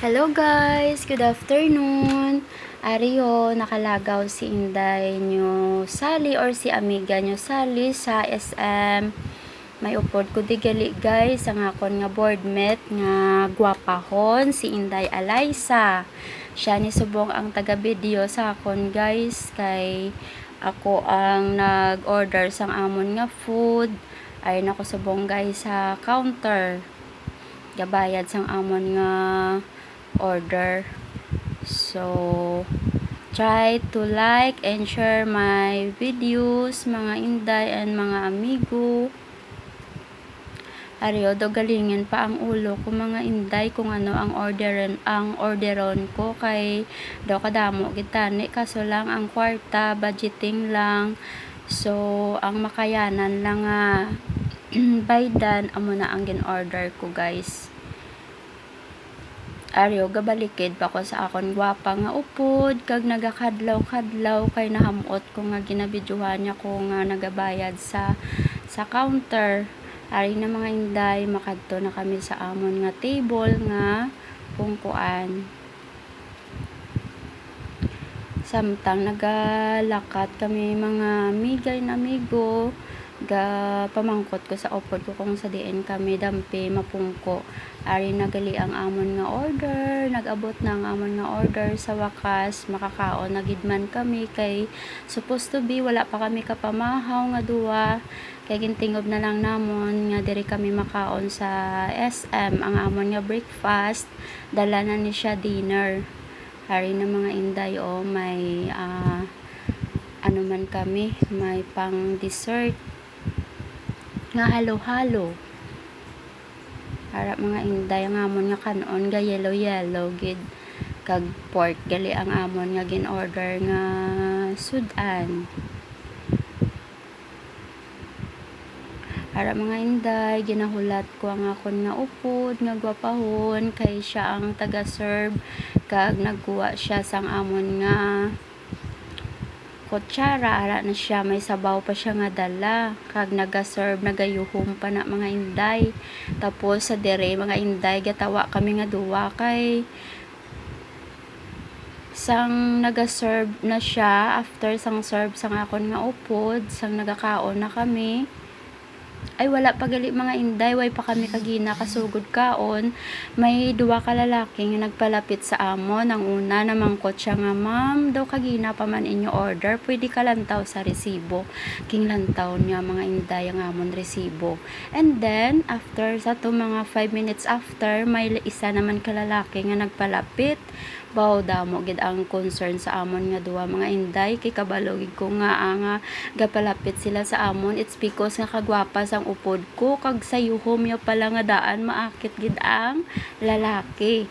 Hello guys, good afternoon. Ario, nakalagaw si Inday nyo Sally or si amiga nyo Sally sa SM. May upod ko digali guys, ang akon nga boardmate nga gwapahon si Inday Alaysa. Siya ni subong ang taga video sa akon guys kay ako ang nag-order sang amon nga food. Ay nako subong guys sa counter gabayad sang amon nga order. So, try to like and share my videos, mga inday and mga amigo. Ariyo, do galingin pa ang ulo ko mga inday kung ano ang orderan ang orderon ko kay do kadamo gitani kaso lang ang kwarta budgeting lang so ang makayanan lang nga baydan amo na ang gin-order ko guys Aryo, gabalikid pa ko sa akon gwapa nga upod, kag nagakadlaw-kadlaw kay nahamot ko nga ginabidyohan niya ko nga nagabayad sa sa counter. Ari na mga inday, makadto na kami sa amon nga table nga pungkuan. Samtang nagalakat kami mga migay na amigo, ga pamangkot ko sa upod ko kung sa diin kami dampi mapungko. Ari nagali ang amon nga order nagabot na ang amon nga order. Sa wakas makakaon nagidman kami kay supposed to be wala pa kami kapamahaw nga duwa. Kay gintingob na lang namon nga diri kami makaon sa SM ang amon nga breakfast. Dala na ni siya dinner. Hari na mga inday o oh, may uh, ano man kami may pang dessert nga halo-halo. Harap mga inday ang amon nga kanon ga yellow yellow gid kag pork gali ang amon nga gin order nga sudan. Harap mga inday ginahulat ko ang akon nga upod nga gwapahon kay siya ang taga serve kag nagkuha siya sang amon nga kutsara ara na siya may sabaw pa siya nga dala. Kag naga-serve nagayuhom pa na mga inday. Tapos sa dire mga inday gatawa kami nga duwa. Kay sang naga-serve na siya after sang serve sang akon nga upod sang nagakaon na kami ay wala pa gali mga inday way pa kami kagina kasugod kaon. May duwa ka lalaki nga nagpalapit sa amon ang una namangkot siya nga ma'am daw kagina pa man inyo order pwede ka lantaw sa resibo. King lantaw niya mga inday ang amon resibo. And then after sa to mga 5 minutes after may isa naman ka lalaki nga nagpalapit baw damo gid ang concern sa amon nga duwa mga inday kay kabalogig ko nga ang uh, gapalapit sila sa amon. It's because nga kagwapas ang upod ko kag sayuhom ya pala nga daan maakit gid ang lalaki.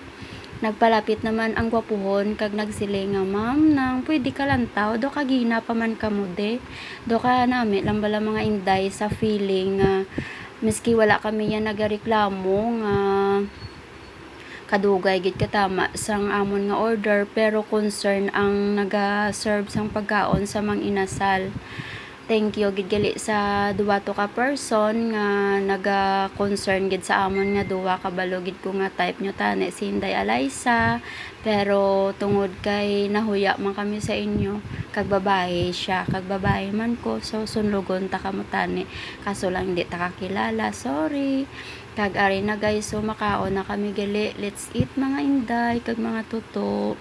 Nagpalapit naman ang gwapuhon kag nagsiling nga ma'am nang pwede ka lantaw? Do kagina pa man kamude do ka nami? Lang mga inday sa feeling nga uh, miski wala kami yan nagareklamo nga uh, kadugay gid katama sang amon nga order pero concern ang naga-serve sang pagkaon sa mang inasal thank you gid gali sa duwa to ka person nga naga concern gid sa amon nga duwa ka balogid ko nga type nyo tani si Inday Alaysa pero tungod kay nahuya man kami sa inyo kag babae siya kag babae man ko so sunlugon ta kamo tani kaso lang hindi ta kakilala sorry. Kag ari na guys so makaon na kami gali let's eat mga inday kag mga tuto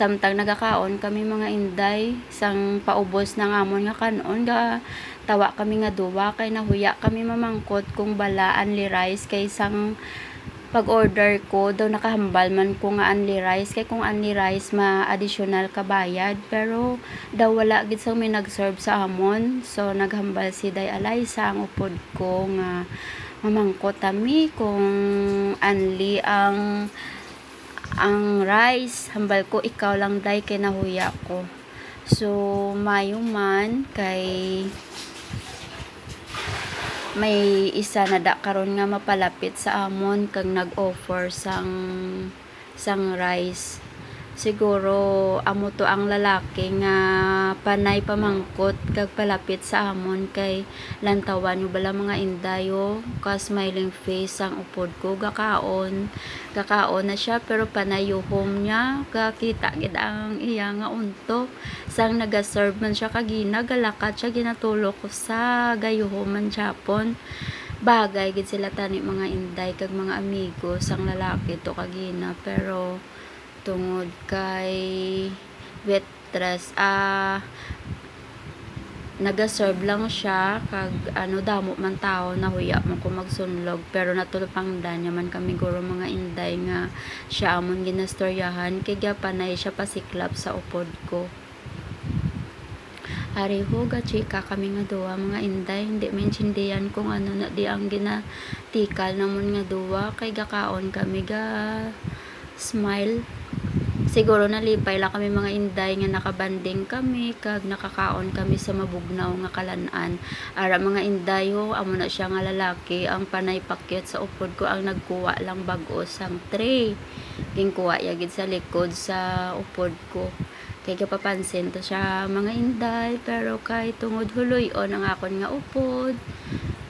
samtang nagakaon kami mga inday sang paubos ng amon nga kanon ga tawa kami nga duwa kay nahuya kami mamangkot kung bala anli rice kay sang pag order ko daw nakahambal man ko nga unli rice kay kung unli rice ma additional kabayad. Pero daw wala gid sa may nag-serve sa amon so naghambal si Day Alaysa ang upod ko nga mamangkot. Kami kung unli ang ang rice hambal ko ikaw lang day kay nahuya ko. So mayo man kay may isa na da karon nga mapalapit sa amon kag nag-offer sang sang rice siguro amo to ang lalaki nga panay pamangkot kag palapit sa amon kay lantawan yung bala mga indayo ka smiling face ang upod ko gakaon. Gakaon na siya pero panay yuhom niya. Kakita gid ang iya nga unto. Sang nagaserve man siya kagina galakat siya ginatulok ko sa gayuhom man Japon. Bagay gid sila tani mga inday kag mga amigo sang lalaki to kagina pero tungod kay waitress ah nagaserve lang siya kag ano damo man tao nahuya man ko magsunlog pero natulpangdan man kami guro mga inday nga siya amon ginastoryahan. Kay panay siya pasiklap sa upod ko. Ari ho chika kami nga duwa mga inday. Hindi maintindihan kung ano na di ang ginatikal namon nga duwa. Kay gakaon kami ga smile. Siguro nalipay lang kami mga inday nga nakabanding kami kag nakakaon kami sa mabugnaw nga kalanan. Ara mga inday ho amo na siya nga lalaki. Ang panay pakyat sa upod ko ang nagkuha lang bag-o sang tray. Gingkuha yagid sa likod sa upod ko. Kay kapapansin to siya mga inday pero kay tungod huloy-on ang akon nga upod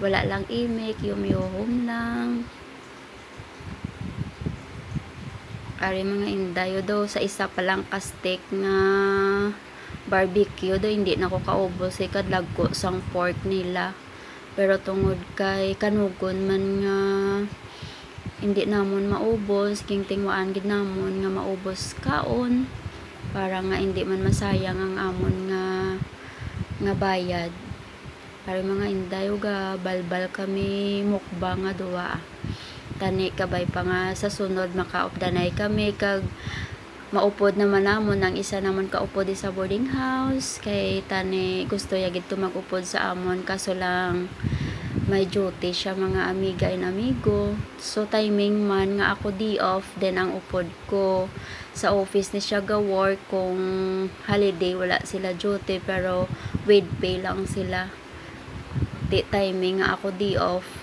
wala lang imik yumyuhom lang Ari mga indayo daw sa isa pa lang ka steak nga barbecue daw hindi na ko kaubos kay kadlagko sang pork nila. Pero tungod kay kanugon man nga hindi namon maubos king tingwaan gid namon nga maubos kaon para nga hindi man masayang ang amon nga nga bayad. Ari mga indayo ga balbal kami mukbang nga duwa tani kabay pa nga sa sunod makaupdanay kami kag maupod naman namon ang isa naman kaupod sa boarding house kay tani gusto yagid to magupod sa amon kaso lang may duty siya mga amiga and amigo. So timing man nga ako di off then ang upod ko sa office ni siya ga work kung holiday wala sila duty pero with pay lang sila. Di timing nga ako di off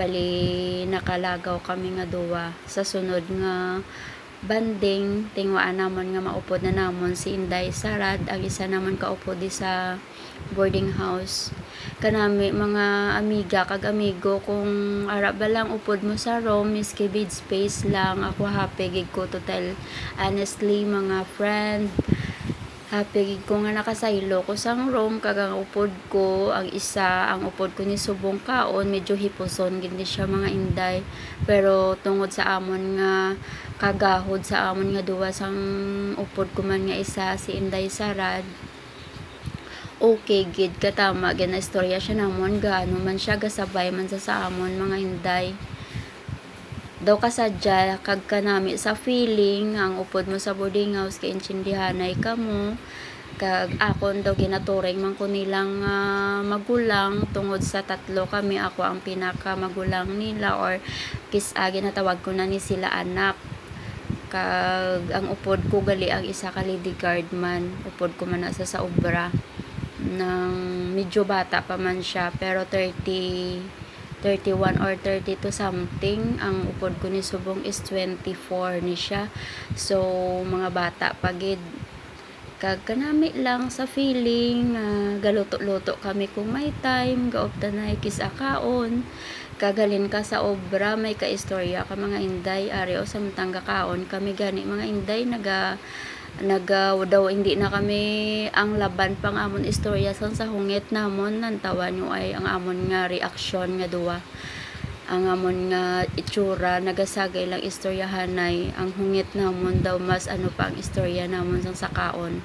bali nakalagaw kami nga duwa sa sunod nga banding. Tingwaan namon nga maupod na namon si Inday Sarad ang isa naman kaupod di sa boarding house. Kanami mga amiga kag amigo kung ara ba lang upod mo sa room miski bed space lang. Ako happy gig ko total honestly mga friend happy gid ko nga nakasaylo ko sang room kag ang upod ko ang isa ang upod ko ni subong kaon medyo hiposon gid siya mga inday. Pero tungod sa amon nga kagahod sa amon nga duwa sang upod ko man nga isa si Inday Sarad. Okay gid katama gid istorya siya namon gaano man siya gasabay man sa sa amon mga inday daw kasadya kag kanami sa feeling ang upod mo sa boarding house kay intindihanay ka mo. Kag akon daw ginaturing man ko nilang uh, magulang tungod sa tatlo kami ako ang pinaka magulang nila or kis uh, ginatawag ko na ni sila anak. Kag ang upod ko gali ang isa ka lady guard man upod ko man sa sa obra ng medyo bata pa man siya pero 30 31 or 32 something ang upod ko ni subong is 24 ni siya. So mga bata pagid kag kanami lang sa feeling uh, galuto-luto kami kung may time gaopta na kisakaon kagalin ka sa obra may kaistorya ka mga inday ari o samtang kaon. Kami gani mga inday naga naga daw hindi na kami ang laban pang amon istorya sa sa hungit namon nantawan nyo ay ang amon nga reaksyon nga duwa ang amon nga itsura nagasagay lang istoryahan ay ang hungit namon daw mas ano pa ang istorya namon sang sakaon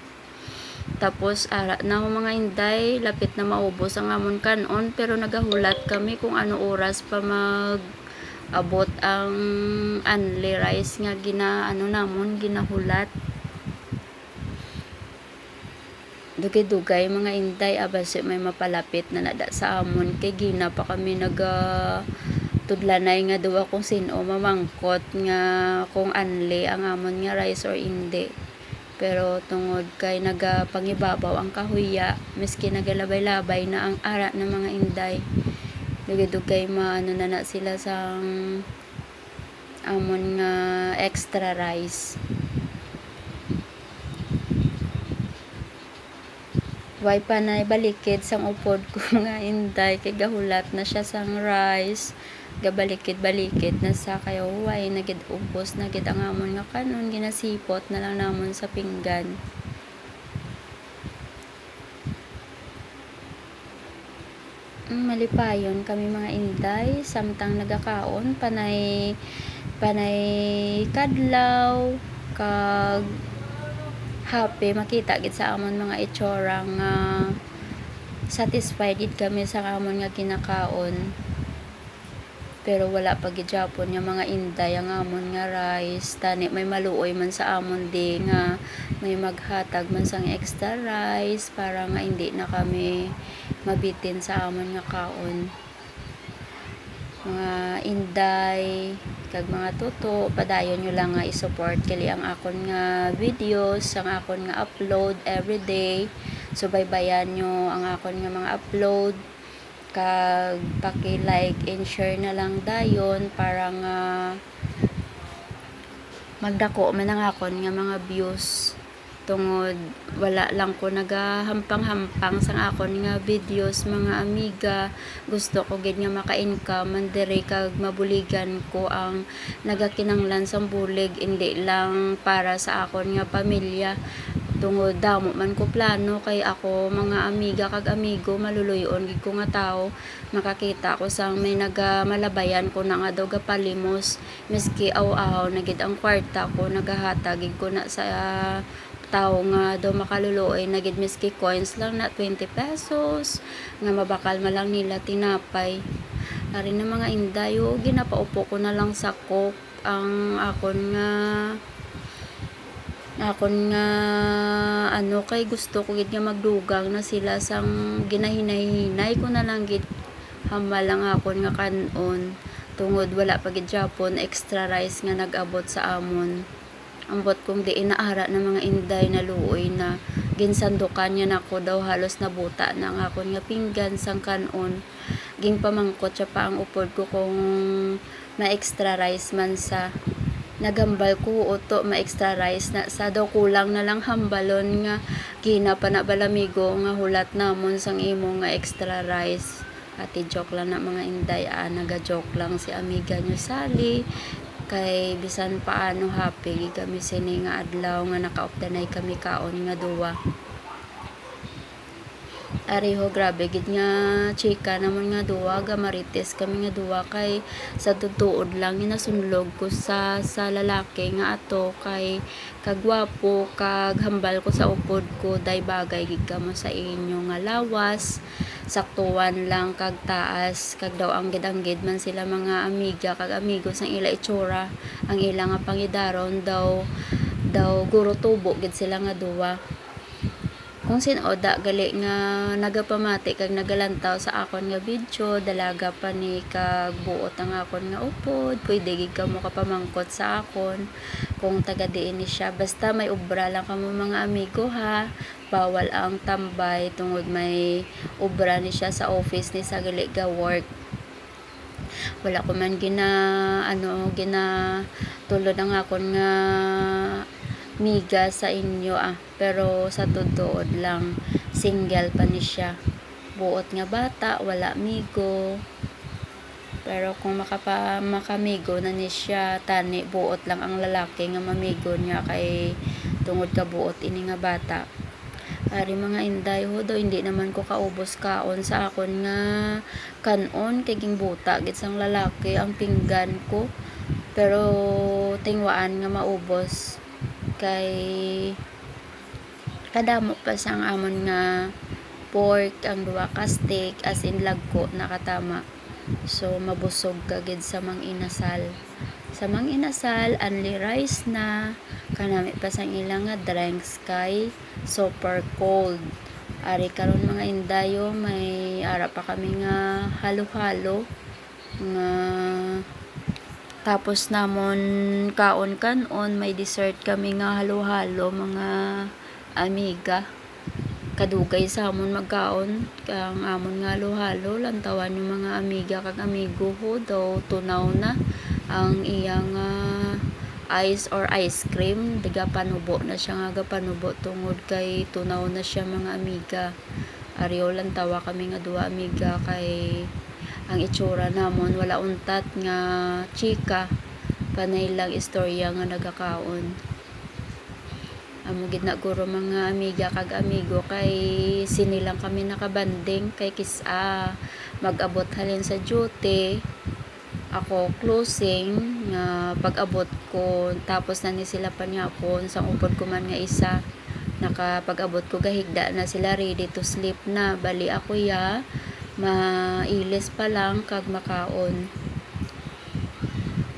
tapos ara na mga inday lapit na maubos ang amon kanon pero nagahulat kami kung ano oras pa mag abot ang unli rice nga gina ano namon ginahulat dugay-dugay mga inday abase may mapalapit na nada sa amon. Kay gina pa kami naga tudlanay nga duwa kung sino mamangkot nga kung anli ang amon nga rice or hindi pero tungod kay nagapangibabaw ang kahuya miski nagalabay-labay na ang ara ng mga inday. Dugay-dugay maano na na sila sang amon nga extra rice Way pa na balikid sang upod ko mga inday? Kay gahulat na siya sang rice. Gabalikid balikid na sa kayo way nagid ubos na gid ang amon nga kanon. Ginasipot na lang namon sa pinggan. Mm, malipayon kami mga inday. Samtang nagakaon panay panay kadlaw kag happy makita gid sa amon mga itsura nga satisfied gid kami sa amon nga kinakaon. Pero wala pa gid Japon nga mga inday ang amon nga rice tani may maluoy man sa amon di nga may maghatag man sang extra rice para nga hindi na kami mabitin sa amon nga kaon. Mga inday kag mga tuto padayon nyo lang nga i-support kali ang akon nga videos ang akon nga upload everyday so baybayan nyo ang akon nga mga upload kag paki-like and share na lang dayon para nga magdako man ang akon nga mga views tungod wala lang ko nagahampang-hampang sang akon nga videos mga amiga. Gusto ko gid nga maka-income man diri kag mabuligan ko ang nagakinanglan sang bulig hindi lang para sa akon nga pamilya. Tungod damo man ko plano kay ako mga amiga kag amigo maluluyon gid ko nga tawo makakita ko sang may nagamalabayan ko na nga daw gapalimos. Miski aw-aw na gid ang kwarta ko nagahatag gid ko na sa tao nga daw makaluluoy na gid miski coins lang na 20 pesos nga mabakal man lang nila tinapay. Ari na mga inday o ginapaupo ko na lang sa coke ang akon nga akon nga ano kay gusto ko gid nga magdugang na sila sang ginahinay-hinay ko na lang gid hamal lang akon nga kanon. Tungod wala pa gid Japon extra rice nga nag-abot sa amon ambot kong di inaara na mga inday na luoy na ginsandukan niya nako daw halos nabuta na ang akon nga pinggan sang kanon ging pamangkot siya pa ang upod ko kung ma extra rice man sa nagambal ko. Uto ma extra rice na sa daw kulang na lang hambalon nga. Gina pa na balamigo nga hulat namon sang imo nga extra rice. Ati joke lang na mga inday. Ah, naga joke lang si amiga nyo Sally kay bisan paano happy kami sini nga adlaw nga nakaoptanay kami kaon nga duwa. Ariho grabe gid nga chika naman nga duwa gamarites kami nga duwa. Kay sa tutuod lang ginasunlog ko sa sa lalaki nga ato. Kay kagwapo kag hambal ko sa upod ko day bagay gid kamo sa inyo nga lawas saktuan lang kag taas kag daw ang gid man sila mga amiga kag amigo sang ila itsura ang ila nga pangidaron daw daw guro tubo gid sila nga duwa. Kung sinoda gali nga nagapamati kag nagalantaw sa akon nga video dalaga pa ni kag buot ang akon nga upod pwede gid ka mo kapamangkot sa akon. Kung taga diin ni siya basta may ubra lang kamo mga amigo ha bawal ang tambay tungod may ubra ni siya sa office ni sa gali ga work. Wala ko man gina ano gina tulod ang akon nga miga sa inyo ah. Pero sa tutuod lang single pa ni siya. Buot nga bata wala migo. Pero kung makapa makamigo na ni siya tani buot lang ang lalaki nga mamigo niya kay tungod ka buot ini nga bata Ari mga inday ho daw hindi naman ko kaubos kaon sa akon nga kanon kay ging buta gid sang lalaki ang pinggan ko. Pero tingwaan nga maubos. Kay kadamo pa sang amon nga pork ang duwa ka steak as in lagko nakatama. So mabusog ka gid sa mang inasal. Sa mang inasal only rice na. Kanami pa sang ilang nga drinks kay super cold. Ari karon mga indayo may ara pa kami nga halo-halo. Nga tapos namon kaon kanon may dessert kami nga halo-halo mga amiga. Kadugay sa amon magkaon kang amon nga halo-halo lantawan yung mga amiga kag amigo ho daw tunaw na ang iyang uh, ice or ice cream diga panubo na siya nga panubo tungod kay tunaw na siya mga amiga. Ariyo lang tawa kami nga duwa amiga kay ang itsura namon. Wala untat nga chika. Panay lang istorya nga nagakaon. Amo gid na guro mga amiga kag amigo kay sinilang kami nakabanding kay kisa mag-abot halin sa duty ako closing nga pag-abot ko tapos na ni sila pa niya ako sa upod ko man nga isa nakapag-abot ko gahigda na sila ready to sleep na. Bali ako ya mailis pa lang kag makaon.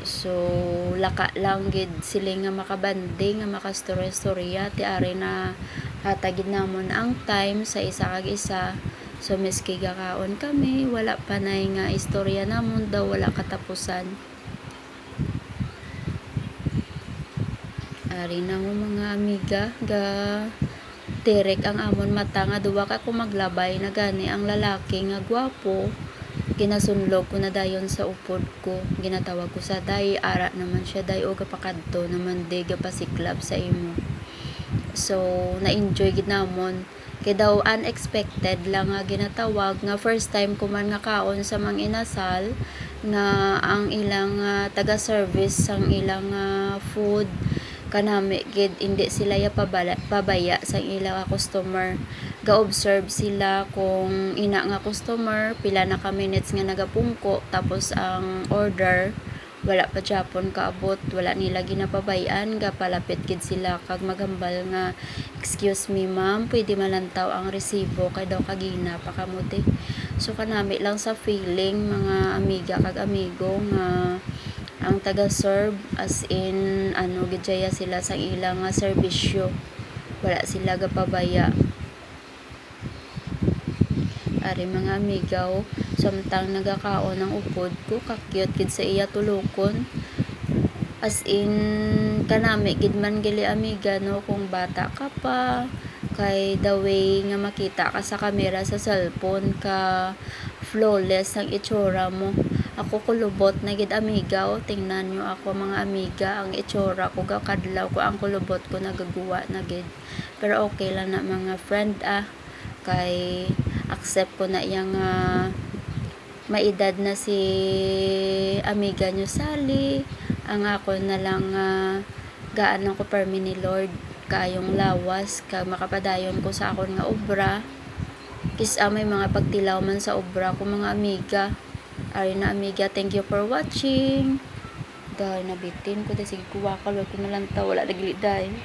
So laka lang gid sila nga makabanding nga makastorya-storya ti ari na hatagid namon ang time sa isa kag isa so miski gakaon kami wala pa nay nga istorya namon daw wala katapusan. Ari na mo mga amiga ga terek ang amon mata nga duwa ka ko maglabay na gani ang lalaki nga gwapo. Ginasunlog ko na dayon sa upod ko ginatawag ko sa day ara naman siya day o gapakadto naman day gapasiklab sa imo. So na-enjoy gid namon kay daw unexpected lang nga ginatawag nga first time ko man nga kaon sa mang inasal nga ang ilang ah, taga-service sang ilang ah, food. Kanami gid hindi sila ya pabaya sa ilang customer. Ga-observe sila kung ina nga customer pila na ka minutes nga nagapungko tapos ang order wala pa Japon kaabot wala nila ginapabayan ga palapit gid sila kag magambal nga excuse me ma'am pwede malantaw ang resibo kay daw kagina pa so kanami lang sa feeling mga amiga kag amigo nga ang taga-serve as in ano gidya sila sa ilang nga serbisyo. Wala sila gapabaya. Ari mga amigaw samtang nagakaon ng upod ko kakyot gid sa iya tulokon as in kanami gid man gali amiga no? Kung bata ka pa kay the way nga makita ka sa kamera sa cellphone ka flawless ang itsura mo. Ako kulubot na gid amiga o tingnan nyo ako mga amiga ang itsura ko gakadlaw ko ang kulubot ko nagaguwa na gid. Pero okay lang na mga friend ah kay accept ko na iyang ah, maedad na si amiga nyo Sally. Ang ako na lang ah, gaan ko permi ni Lord kayong lawas kag makapadayon ko sa akon nga obra. Kis ah, may mga pagtilaw man sa obra ko mga amiga. Ari na amiga thank you for watching. Dahil nabitin ko dahil sige kuwakal wag ko nalantaw wala nagli dahil